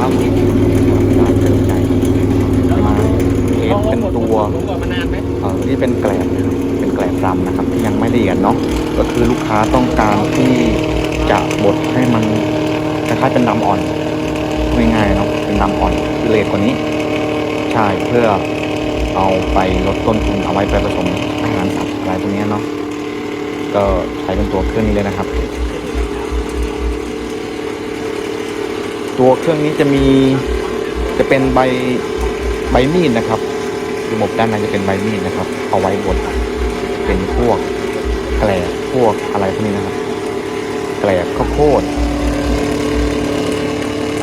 ครับร้านเติมใจจะมาเทสเป็นตัวเออที่เป็นแกลบเป็นแกลบรำนะครับ ที่ยังไม่ละเอียดเนาะก็คือลูกค้าต้องการที่จะบดให้มันคล้ายๆเป็นดำอ่อนง่ายๆเนาะเป็นดำอ่อนคือเลทกว่านี้ใช่เพื่อเอาไปลดต้นทุนเอาไว้ไปผสมอาหารสัตว์อะไรพวกนี้เนาะก็ใช้เป็นตัวเครื่องนี้เลยนะครับ ตัวเครื่องนี้จะมีจะเป็นใบใบมีดนะครับ ระบบด้านในจะเป็นใบมีดนะครับ เอาไว้บดเป็นพวกแกลบพวกอะไรพวกนี้นะครับแกลบข้าวโพด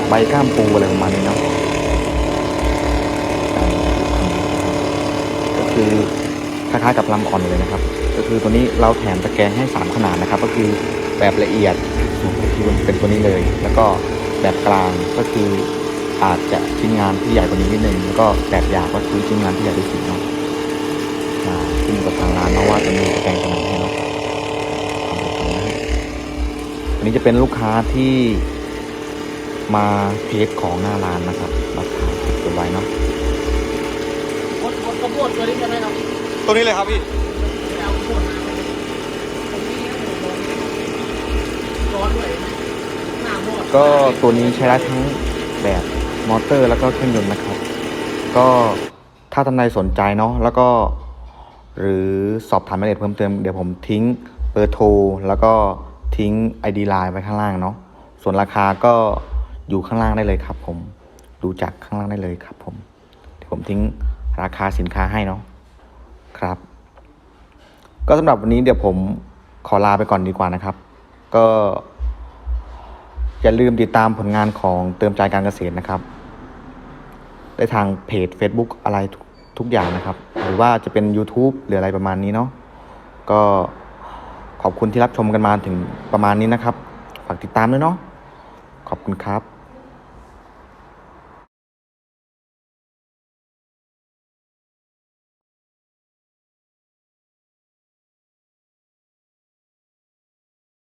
ใบก้ามปูอะไรประมาณนี้เนาะก็คือคล้ายๆกับลำอ่อนเลยนะครับ ก็คือตัวนี้เราแถมตะแกรงให้ 3 ขนาดนะครับ ก็คือแบบละเอียดคือเป็นตัวนี้เลย แล้วก็ แบบกลางก็คืออาจจะชิ้นงานที่ใหญ่กว่านี้นิดนึงแล้วก็แบบหยาบก็คือชิ้นงานที่ใหญ่ที่สุดเนาะมาขึ้นกับทางร้านเนาะว่าจะมีตะแกรงขนาดไหนเนาะทำแบบนี้นะอันนี้จะเป็นลูกค้าที่มาเทสของหน้าร้านนะครับราคาเก็บไว้เนาะบดบดข้าวโพดตัวนี้ใช่ไหมครับตัวนี้เลยครับพี่ไม่เอาข้าวโพดมาผมมีร้อนด้วยหน้าหม้อ ก็ตัวนี้ใช้ได้ทั้งแบบมอเตอร์แล้วก็เครื่องยนต์นะครับ ก็ถ้าท่านใดสนใจเนาะแล้วก็ หรือสอบถามรายละเอียดเพิ่มเติมเดี๋ยวผมทิ้งเบอร์โทรแล้วก็ทิ้ง ID Line ไว้ข้างล่างเนาะส่วนราคาก็อยู่ข้างล่างได้เลยครับ ผมดูจากข้างล่างได้เลยครับ ผมเดี๋ยวผมทิ้งราคาสินค้าให้เนาะครับ ก็สำหรับวันนี้เดี๋ยวผมขอลาไปก่อนดีกว่านะครับ ก็ อย่าลืมติดตามผลงานของเติมใจการเกษตรนะครับ ได้ทางเพจ Facebook อะไรทุกทุกอย่างนะครับ หรือว่าจะเป็น YouTube หรืออะไรประมาณนี้เนาะก็ขอบคุณที่รับชมกันมาถึงประมาณนี้นะครับ ฝากติดตามด้วยเนาะขอบคุณครับ